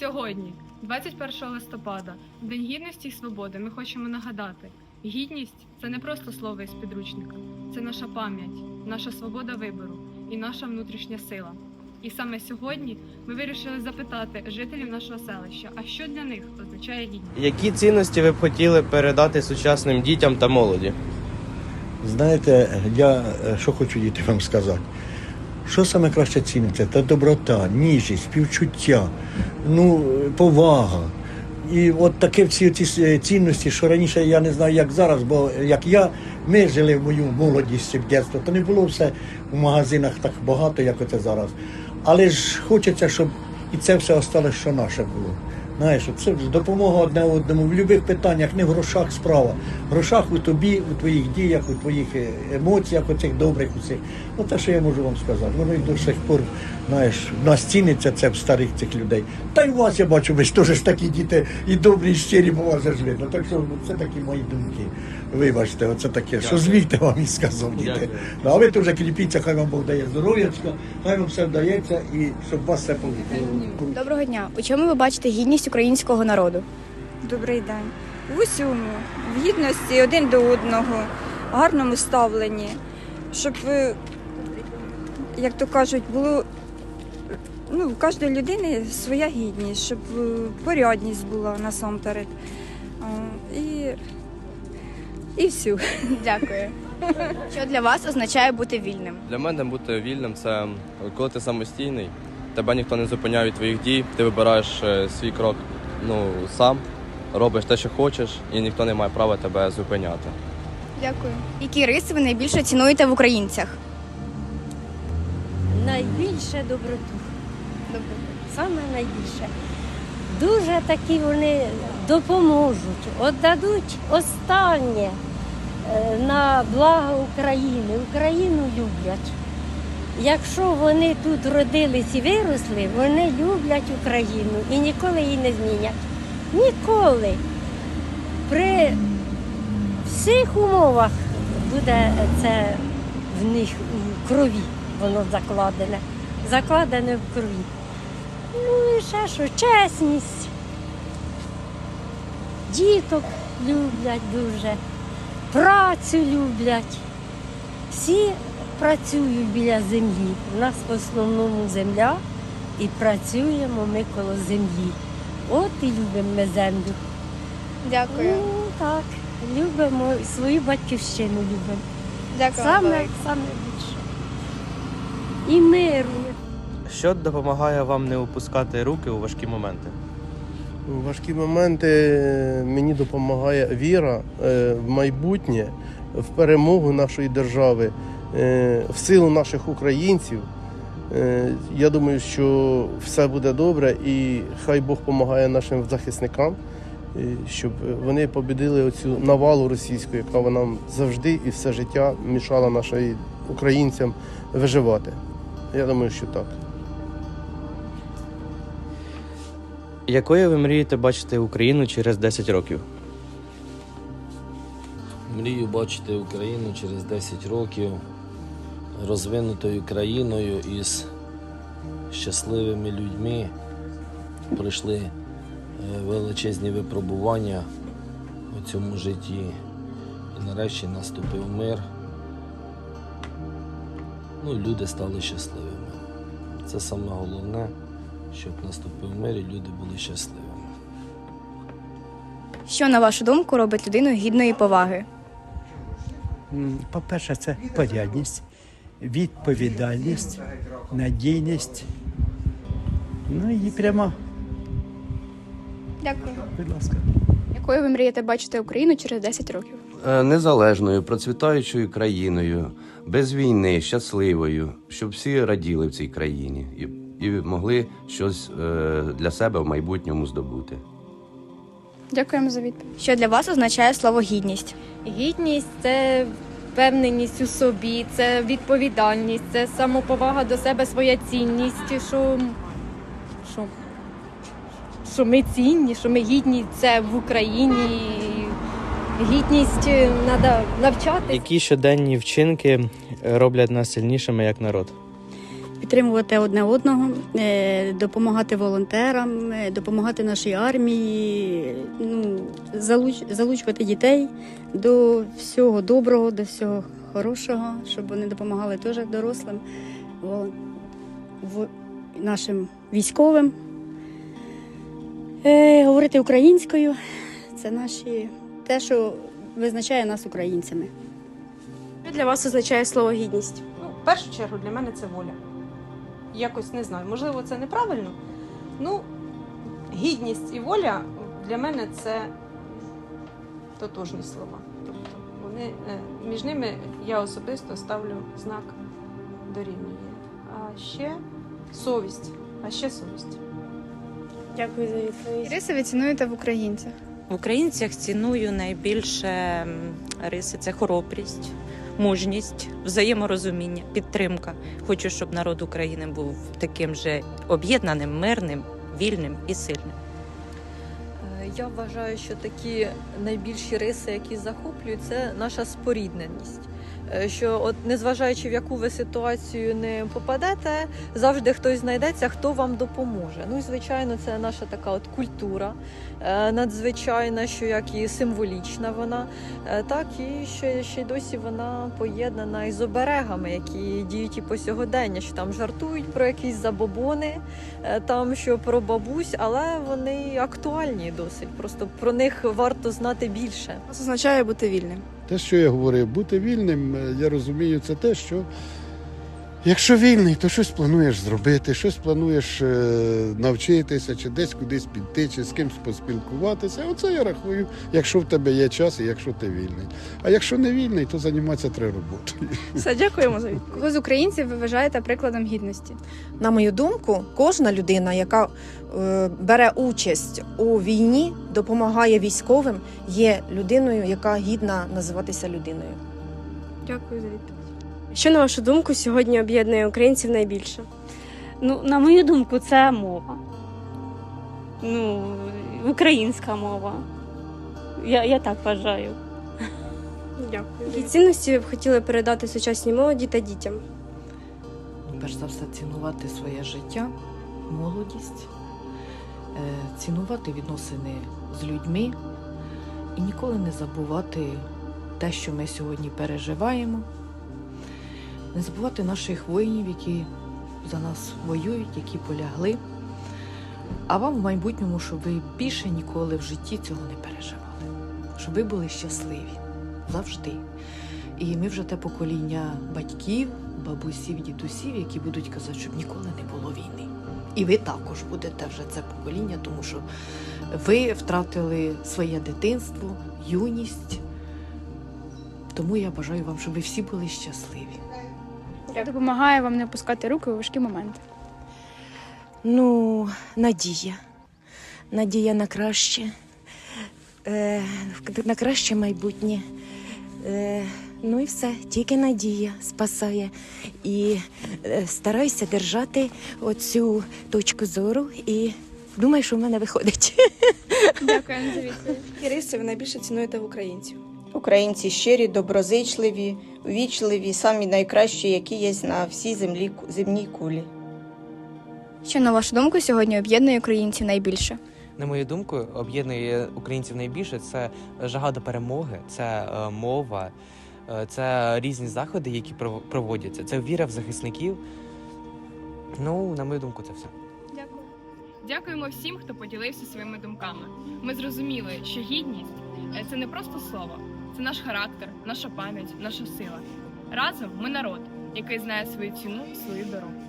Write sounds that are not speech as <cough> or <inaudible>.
Сьогодні, 21 листопада, День гідності і свободи, ми хочемо нагадати: гідність це не просто слово із підручника, це наша пам'ять, наша свобода вибору і наша внутрішня сила. І саме сьогодні ми вирішили запитати жителів нашого селища, а що для них означає гідність? Які цінності ви б хотіли передати сучасним дітям та молоді? Знаєте, я е, що хочу діти вам сказати. Що саме краще ціниться? Та доброта, ніжність, співчуття, ну, повага. І от такі всі ці е, цінності, що раніше я не знаю, як зараз, бо як я, ми жили в мою молодість в дитинство, то не було все в магазинах так багато, як оце зараз. Але ж хочеться, щоб і це все осталось, що наше було. Знаєш, це допомога одне одному в будь-яких питаннях, не в грошах справа. В грошах у тобі, у твоїх діях, у твоїх е, емоціях, оцих добрих усіх. Ну те, що я можу вам сказати. Воно і до сих пор, знаєш, в нас ціниться це в старих цих людей. Та й у вас я бачу, ви ж теж такі діти і добрі, і щирі, бо вас же ж видно. Так що ну, це такі мої думки. Вибачте, оце таке, що звідти вам і сказав діти. Ну, а ви теж кріпіться, хай вам Бог дає здоров'ячка, хай вам все вдається і щоб вас все вийшло. Доброго дня. У чому ви бачите гідність українського народу? Добрий день. В усьому, в гідності один до одного, в гарному ставленні, щоб, е, як то кажуть, було ну, в кожної людини своя гідність, щоб е, порядність була насамперед. І, і все. Дякую. Що для вас означає бути вільним? Для мене бути вільним це коли ти самостійний, тебе ніхто не зупиняє від твоїх дій, ти вибираєш е, свій крок ну, сам, робиш те, що хочеш, і ніхто не має права тебе зупиняти. Дякую. Які риси ви найбільше цінуєте в українцях? Найбільше доброту. Саме найбільше. Дуже такі вони допоможуть, віддадуть останнє е, на благо України. Україну люблять. Якщо вони тут родились і виросли, вони люблять Україну і ніколи її не змінять. Ніколи. При всіх умовах буде це в них у крові, воно закладене. Закладене в крові. Ну і ще що, чесність. Діток люблять дуже, працю люблять. Всі працюють біля землі. У нас в основному земля і працюємо ми коло землі. От і любимо ми землю. Дякую. Ну так, любимо свою батьківщину любимо. Дякую. Саме, саме більше. І миру. Що допомагає вам не опускати руки у важкі моменти? У важкі моменти е, мені допомагає віра е, в майбутнє, в перемогу нашої держави, в силу наших українців. Е, Я думаю, що все буде добре і хай Бог допомагає нашим захисникам, е, щоб вони побідили оцю навалу російську, яка нам завжди і все життя мішала нашим українцям виживати. Я думаю, що так. Якою ви мрієте бачити Україну через 10 років? Мрію бачити Україну через 10 років розвинутою країною із щасливими людьми. Пройшли е, величезні випробування у цьому житті. І нарешті наступив мир. Ну, люди стали щасливими. Це саме головне, щоб наступив мир і люди були щасливими. Що, на вашу думку, робить людину гідної поваги? По-перше, це порядність, відповідальність, надійність. Ну і прямо, Дякую. будь ласка. Якою ви мрієте бачити Україну через 10 років? Е, незалежною, процвітаючою країною, без війни, щасливою, щоб всі раділи в цій країні і, і могли щось е, для себе в майбутньому здобути. Дякуємо за відповідь. Що для вас означає слово гідність? Гідність це впевненість у собі, це відповідальність, це самоповага до себе, своя цінність, що, що, що ми цінні, що ми гідні це в Україні. Гідність треба навчатися. Які щоденні вчинки роблять нас сильнішими як народ? Підтримувати одне одного, е, допомагати волонтерам, е, допомагати нашій армії, ну, залуч, залучувати дітей до всього доброго, до всього хорошого, щоб вони допомагали теж дорослим, нашим військовим. Е, говорити українською це наші те, що визначає нас українцями. Що для вас означає слово гідність? Ну, в першу чергу для мене це воля. Якось не знаю, можливо, це неправильно. Ну, гідність і воля для мене це тотожні слова. Тобто вони, е, між ними я особисто ставлю знак дорівнює. А ще совість. А ще совість. Дякую за відповідь. Риси ви цінуєте в українцях? В українцях ціную найбільше риси це хоробрість, мужність, взаєморозуміння, підтримка. Хочу, щоб народ України був таким же об'єднаним, мирним, вільним і сильним. Е, Я вважаю, що такі найбільші риси, які захоплюють, це наша спорідненість. Е, Що, от незважаючи в яку ви ситуацію не попадете, завжди хтось знайдеться, хто вам допоможе. Ну і звичайно, це наша така от культура е, надзвичайна, що як і символічна вона, е, так і ще, ще й досі вона поєднана із оберегами, які діють і по сьогодення, що там жартують про якісь забобони, там що про бабусь, але вони актуальні досить. Просто про них варто знати більше. Що означає бути вільним? Те, що я говорив, бути вільним, е, я розумію, це те, що якщо вільний, то щось плануєш зробити, щось плануєш е, навчитися, чи десь кудись піти, чи з кимось поспілкуватися. Оце я рахую, якщо в тебе є час і якщо ти вільний. А якщо не вільний, то займатися треба роботою. Все, дякуємо за відповідь. Кого з українців ви вважаєте прикладом гідності? На мою думку, кожна людина, яка е, бере участь у війні, допомагає військовим, є людиною, яка гідна називатися людиною. Дякую за відповідь. Що на вашу думку сьогодні об'єднує українців найбільше? Ну, на мою думку, це мова. Ну, українська мова. Я, я так вважаю. Дякую. Які цінності ви б хотіли передати сучасній молоді та дітям? перш за все цінувати своє життя, молодість, е, цінувати відносини з людьми і ніколи не забувати те, що ми сьогодні переживаємо, не забувати наших воїнів, які за нас воюють, які полягли. А вам в майбутньому, щоб ви більше ніколи в житті цього не переживали, щоб ви були щасливі завжди. І ми вже те покоління батьків, бабусів, дідусів, які будуть казати, щоб ніколи не було війни. І ви також будете вже це покоління, тому що ви втратили своє дитинство, юність. Тому я бажаю вам, щоб ви всі були щасливі. Допомагає вам не опускати руки у важкі моменти. Ну, надія. Надія на краще, е, на краще майбутнє. Е, ну і все, тільки надія спасає. І е, стараюся держати оцю точку зору і думаю, що в мене виходить. <laughs> Дякуємо за відповідь. Які риси ви найбільше цінуєте в українців? Українці щирі, доброзичливі, ввічливі, самі найкращі, які є на всій землі земній кулі. Що на вашу думку сьогодні об'єднує українців найбільше? На мою думку, об'єднує українців найбільше це жага до перемоги, це е, мова, е, це різні заходи, які пров- проводяться. Це віра в захисників. Ну, на мою думку, це все. Дякую. Дякуємо всім, хто поділився своїми думками. Ми зрозуміли, що гідність це не просто слово, це наш характер, наша пам'ять, наша сила. Разом ми народ, який знає свою ціну, свою дорогу.